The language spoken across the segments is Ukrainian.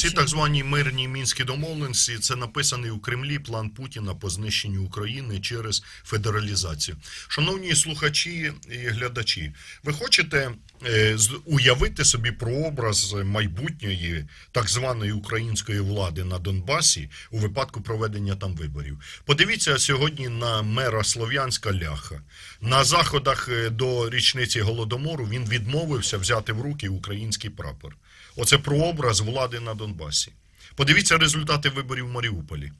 Ці так звані мирні мінські домовленості це написаний у Кремлі план Путіна по знищенню України через федералізацію. Шановні слухачі і глядачі, ви хочете е, уявити собі прообраз майбутньої так званої української влади на Донбасі у випадку проведення там виборів? Подивіться сьогодні на мера Слов'янська Ляха. На заходах е, до річниці голодомору він відмовився взяти в руки український прапор. Оце прообраз влади на Донбасі. Подивіться результати виборів в Маріуполі.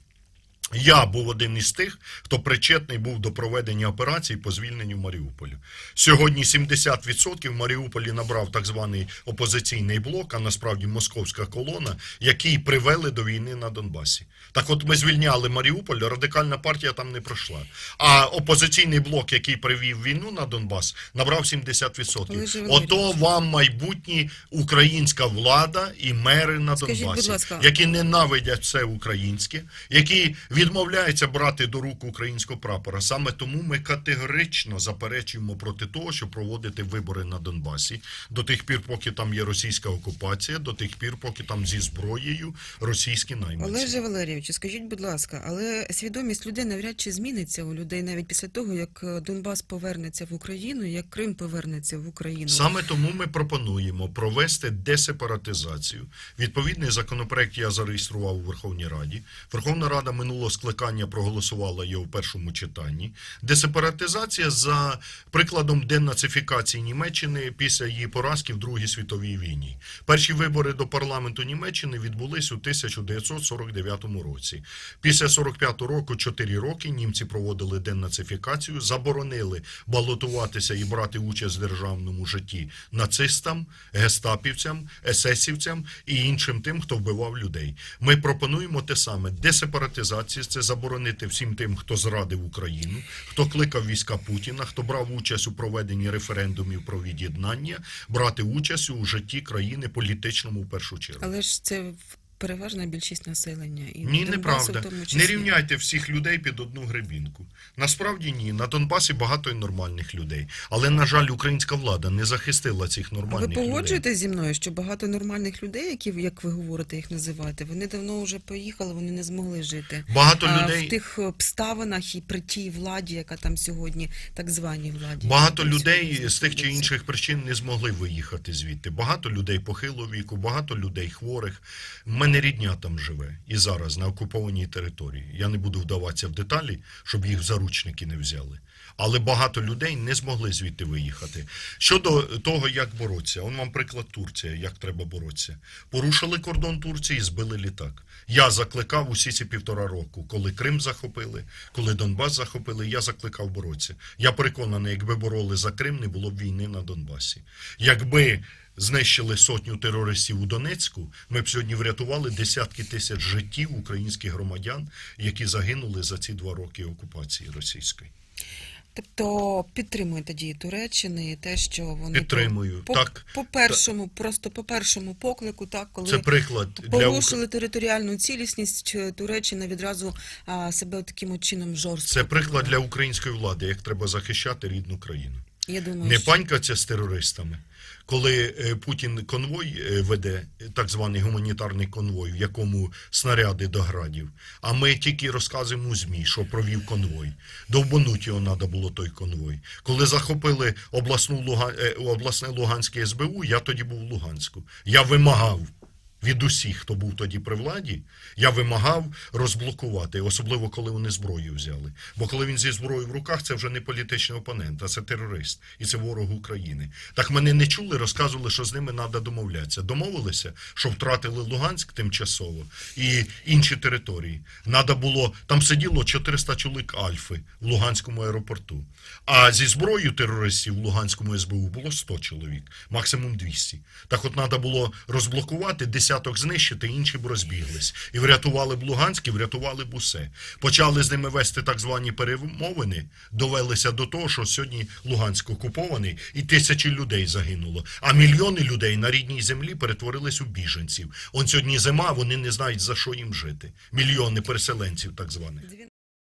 Я був один із тих, хто причетний був до проведення операції по звільненню Маріуполя. Сьогодні 70% в Маріуполі набрав так званий опозиційний блок, а насправді московська колона, які привели до війни на Донбасі. Так от ми звільняли Маріуполь, радикальна партія там не пройшла. А опозиційний блок, який привів війну на Донбас, набрав 70%. Ото вам майбутні українська влада і мери на Донбасі, які ненавидять все українське, які відмовляються брати до рук українського прапора. Саме тому ми категорично заперечуємо проти того, щоб проводити вибори на Донбасі до тих пір, поки там є російська окупація, до тих пір, поки там зі зброєю російські найманці. Олеже Валерійовичу, скажіть, будь ласка, але свідомість людей навряд чи зміниться у людей навіть після того, як е, Донбас повернеться в Україну, як Крим повернеться в Україну. Саме тому ми пропонуємо провести десепаратизацію. Відповідний законопроект я зареєстрував у Верховній Раді. Верховна Рада минулого скликання проголосувала його в першому читанні. Десепаратизація за прикладом денацифікації Німеччини після її поразки в Другій світовій війні. Перші вибори до парламенту Німеччини відбулись у 1949 році. Після 45 року, 4 роки, німці проводили денацифікацію, заборонили балотуватися і брати участь в державному житті нацистам, гестапівцям, есесівцям і іншим тим, хто вбивав людей. Ми пропонуємо те саме: десепаратизація це заборонити всім тим, хто зрадив Україну, хто кликав війська Путіна, хто брав участь у проведенні референдумів про від'єднання, брати участь у житті країни політичному в першу чергу. Але ж це переважна більшість населення. І Ні, неправда. Не рівняйте всіх людей під одну гребінку. Насправді ні. На Донбасі багато і нормальних людей. Але, на жаль, українська влада не захистила цих А ви нормальних людей. зі мною, що багато нормальних людей, які, як ви говорите, їх називаєте, вони давно вже поїхали, вони не змогли жити. Багато а, людей. в тих обставинах і при тій владі, яка там сьогодні, так званій владі. Багато людей з тих чи інших причин не змогли виїхати звідти. Багато людей похилого віку, багато людей хворих. У мене рідня там живе і зараз на окупованій території. Я не буду вдаватися в деталі, щоб їх в заручники не взяли. Але багато людей не змогли звідти виїхати. Щодо того, як боротися, он вам приклад Турція, як треба боротися. Порушили кордон Турції, збили літак. Я закликав усі ці півтора року, коли Крим захопили, коли Донбас захопили, я закликав боротися. Я переконаний, якби бороли за Крим, не було б війни на Донбасі. Якби знищили сотню терористів у Донецьку, ми б сьогодні врятували десятки тисяч життів українських громадян, які загинули за ці два роки окупації російської. Тобто підтримуєте дії Туреччини і те, що вони Підтримую. по, Так, по першому, просто по першому поклику, так коли Це приклад порушили України. територіальну цілісність, е, Туреччина відразу а, себе таким чином жорстко. Це приклад для української влади, як треба захищати рідну країну. Я думаю, Не що... панькаться з терористами. Коли е, Путін конвой е, веде, так званий гуманітарний конвой, в якому снаряди до градів, а ми тільки розказуємо у ЗМІ, що провів конвой. Довбануть його треба було той конвой. Коли захопили обласну Луга... е, обласне Луганське СБУ, я тоді був в Луганську. Я вимагав від усіх, хто був тоді при владі, я вимагав розблокувати, особливо коли вони зброю взяли. Бо коли він зі зброєю в руках, це вже не політичний опонент, а це терорист і це ворог України. Так мене не чули, розказували, що з ними треба домовлятися. Домовилися, що втратили Луганськ тимчасово і інші території. Надо було там сиділо 400 чоловік Альфи в Луганському аеропорту. А зі зброєю терористів в Луганському СБУ було 100 чоловік, максимум 200. Так от треба було розблокувати, десяток знищити, інші б розбіглись. І врятували б Луганськ, і врятували б усе. Почали з ними вести так звані перемовини, довелися до того, що сьогодні Луганськ окупований, і тисячі людей загинуло. А мільйони людей на рідній землі перетворились у біженців. Он сьогодні зима, вони не знають, за що їм жити. Мільйони переселенців, так званих.